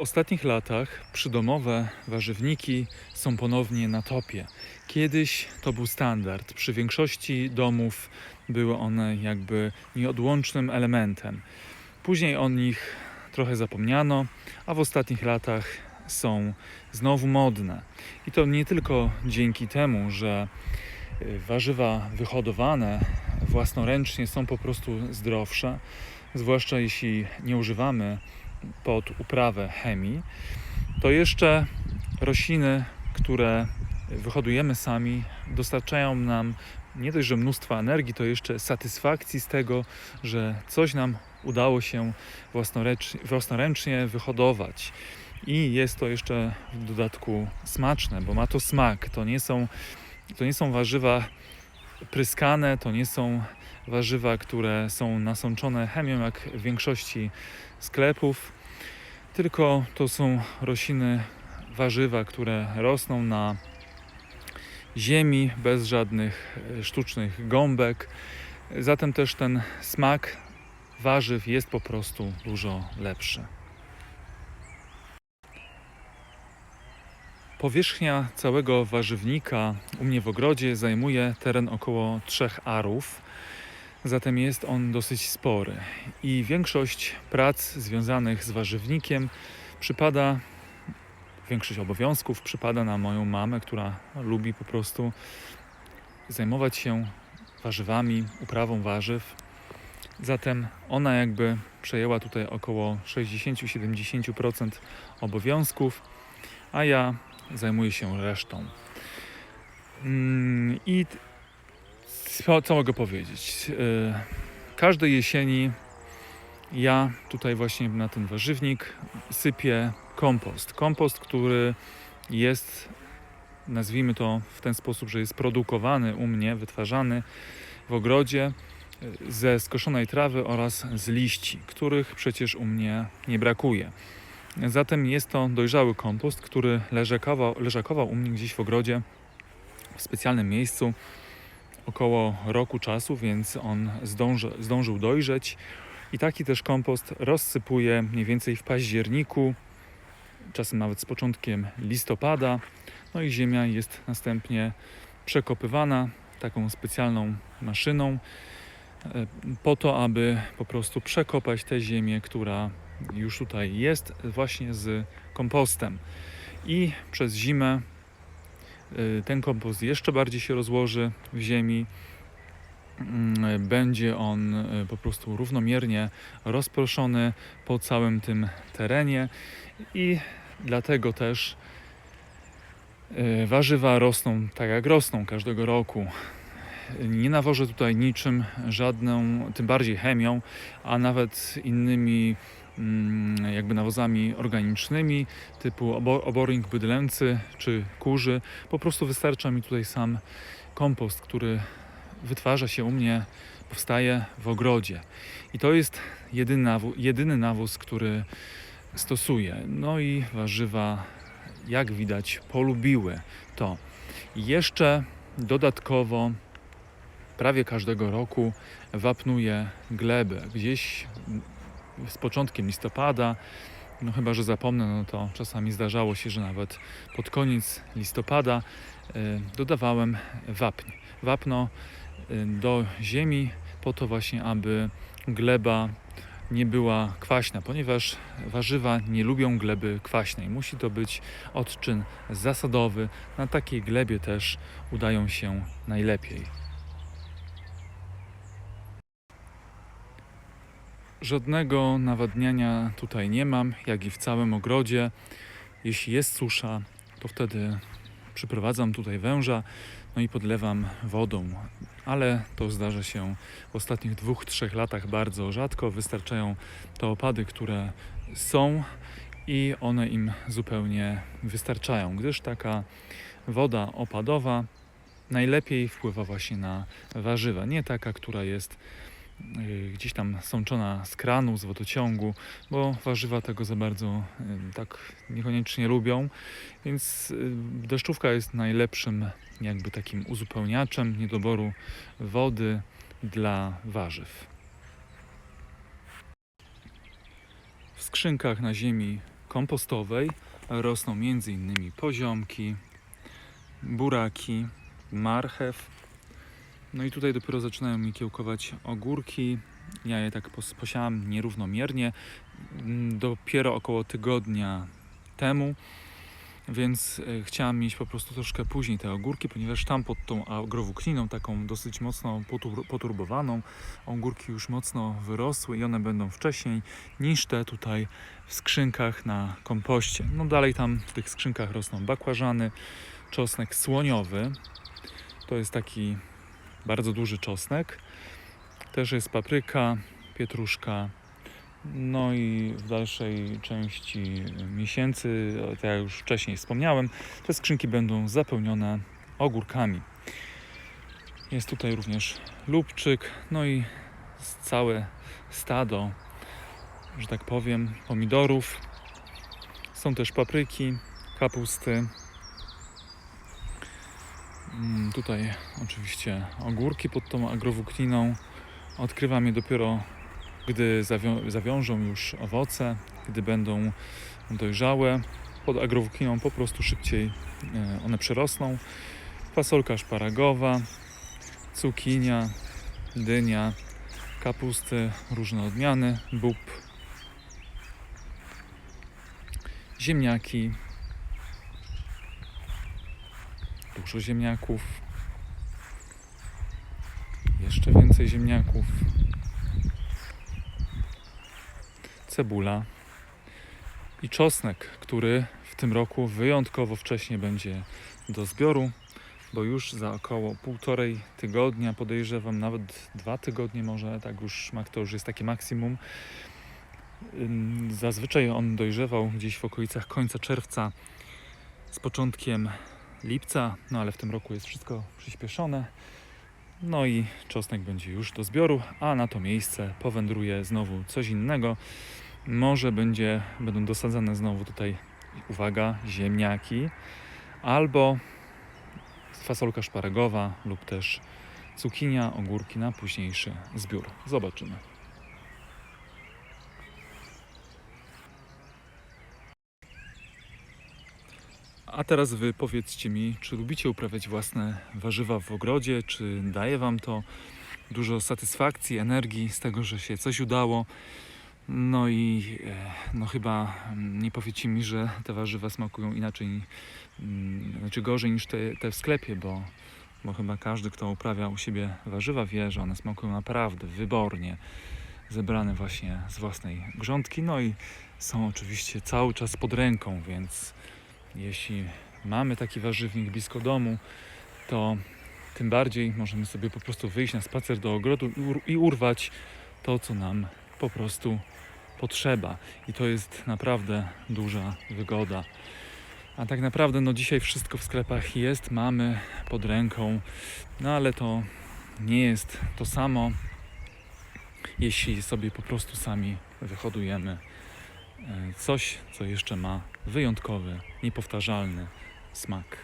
ostatnich latach przydomowe warzywniki są ponownie na topie. Kiedyś to był standard. Przy większości domów były one jakby nieodłącznym elementem. Później o nich trochę zapomniano, a w ostatnich latach są znowu modne. I to nie tylko dzięki temu, że y, warzywa wyhodowane własnoręcznie są po prostu zdrowsze, zwłaszcza jeśli nie używamy pod uprawę chemii, to jeszcze rośliny, które wyhodujemy sami, dostarczają nam nie dość, że mnóstwa energii, to jeszcze satysfakcji z tego, że coś nam udało się własnoręcznie, własnoręcznie wyhodować. I jest to jeszcze w dodatku smaczne, bo ma to smak. To nie są, to nie są warzywa pryskane, to nie są warzywa, które są nasączone chemią jak w większości sklepów, tylko to są rośliny, warzywa, które rosną na ziemi bez żadnych e, sztucznych gąbek. Zatem też ten smak warzyw jest po prostu dużo lepszy. Powierzchnia całego warzywnika u mnie w ogrodzie zajmuje teren około 3 arów. Zatem jest on dosyć spory i większość prac związanych z warzywnikiem przypada, większość obowiązków przypada na moją mamę, która lubi po prostu zajmować się warzywami, uprawą warzyw. Zatem ona jakby przejęła tutaj około 60-70% obowiązków, a ja zajmuję się resztą. Mm, I co, mogę powiedzieć? Yy, Każdej jesieni ja tutaj właśnie na ten warzywnik sypię kompost. Kompost, który jest, nazwijmy to w ten sposób, że jest produkowany u mnie, wytwarzany w ogrodzie yy, ze skoszonej trawy oraz z liści, których przecież u mnie nie brakuje. Zatem jest to dojrzały kompost, który leżakował, leżakował u mnie gdzieś w ogrodzie w specjalnym miejscu około roku czasu, więc on zdąży, zdążył dojrzeć. I taki też kompost rozsypuje mniej więcej w październiku, czasem nawet z początkiem listopada. No i ziemia jest następnie przekopywana taką specjalną maszyną e, po to, aby po prostu przekopać tę ziemię, która już tutaj jest właśnie z kompostem. I przez zimę ten kompost jeszcze bardziej się rozłoży w ziemi. Mm, Będzie on y, po prostu równomiernie rozproszony po całym tym terenie i dlatego też y, warzywa rosną tak jak rosną każdego roku. Nie nawożę tutaj niczym, żadną, tym bardziej chemią, a nawet innymi jakby nawozami organicznymi typu obo- obornik bydlęcy czy kurzy. Po prostu wystarcza mi tutaj sam kompost, który wytwarza się u mnie, powstaje w ogrodzie. I to jest jedyny, nawo- jedyny nawóz, który stosuję. No i warzywa, jak widać, polubiły to. I jeszcze dodatkowo prawie każdego roku wapnuję glebę. Gdzieś z początkiem listopada, no chyba, że zapomnę, no to czasami zdarzało się, że nawet pod koniec listopada y, dodawałem wapń. Wapno y, do ziemi po to właśnie, aby gleba nie była kwaśna, ponieważ warzywa nie lubią gleby kwaśnej. Musi to być odczyn zasadowy. Na takiej glebie też udają się najlepiej. Żadnego nawadniania tutaj nie mam, jak i w całym ogrodzie. Jeśli jest susza, to wtedy przyprowadzam tutaj węża, no i podlewam wodą. Ale to zdarza się w ostatnich dwóch, trzech latach bardzo rzadko. Wystarczają te opady, które są i one im zupełnie wystarczają, gdyż taka woda opadowa najlepiej wpływa właśnie na warzywa. Nie taka, która jest gdzieś tam sączona z kranu, z wodociągu, bo warzywa tego za bardzo y, tak niekoniecznie lubią, więc y, deszczówka jest najlepszym jakby takim uzupełniaczem niedoboru wody dla warzyw. W skrzynkach na ziemi kompostowej rosną m.in. poziomki, buraki, marchew. No i tutaj dopiero zaczynają mi kiełkować ogórki. Ja je tak pos- posiałam nierównomiernie, mm, dopiero około tygodnia temu, więc e, chciałam mieć po prostu troszkę później te ogórki, ponieważ tam pod tą agrowłókniną, taką dosyć mocno potur- poturbowaną, ogórki już mocno wyrosły i one będą wcześniej niż te tutaj w skrzynkach na kompoście. No dalej tam w tych skrzynkach rosną bakłażany, czosnek słoniowy. To jest taki bardzo duży czosnek. Też jest papryka, pietruszka. No i w dalszej części miesięcy, tak jak już wcześniej wspomniałem, te skrzynki będą zapełnione ogórkami. Jest tutaj również lubczyk, no i całe stado, że tak powiem, pomidorów. Są też papryki, kapusty. Mm, Tutaj oczywiście ogórki pod tą agrowłókniną. Odkrywam je dopiero, gdy zawią- zawiążą już owoce, gdy będą dojrzałe. Pod agrowłókniną po prostu szybciej e, one przyrosną. Fasolka szparagowa, cukinia, dynia, kapusty, różne odmiany, bób, ziemniaki, dużo ziemniaków, jeszcze więcej ziemniaków, cebula i czosnek, który w tym roku wyjątkowo wcześnie będzie do zbioru, bo już za około półtorej tygodnia, podejrzewam nawet dwa tygodnie może, tak już to już jest takie maksimum. Zazwyczaj on dojrzewał gdzieś w okolicach końca czerwca z początkiem lipca, no ale w tym roku jest wszystko przyspieszone. No i czosnek będzie już do zbioru, a na to miejsce powędruje znowu coś innego. Może będzie, będą dosadzane znowu tutaj, uwaga, ziemniaki albo fasolka szparagowa lub też cukinia, ogórki na późniejszy zbiór. Zobaczymy. A teraz wy powiedzcie mi, czy lubicie uprawiać własne warzywa w ogrodzie, czy daje wam to dużo satysfakcji, energii z tego, że się coś udało. No i e, no chyba mm, nie powiecie mi, że te warzywa smakują inaczej, mm, znaczy gorzej niż te, te w sklepie, bo, bo chyba każdy, kto uprawia u siebie warzywa wie, że one smakują naprawdę wybornie, zebrane właśnie z własnej grządki. No i są oczywiście cały czas pod ręką, więc jeśli mamy taki warzywnik blisko domu, to tym bardziej możemy sobie po prostu wyjść na spacer do ogrodu i ur- i urwać to, co nam po prostu potrzeba. I to jest naprawdę duża wygoda. A tak naprawdę, no dzisiaj wszystko w sklepach jest, mamy pod ręką, no ale to nie jest to samo, jeśli sobie po prostu sami wyhodujemy coś, co jeszcze ma wyjątkowy, niepowtarzalny smak.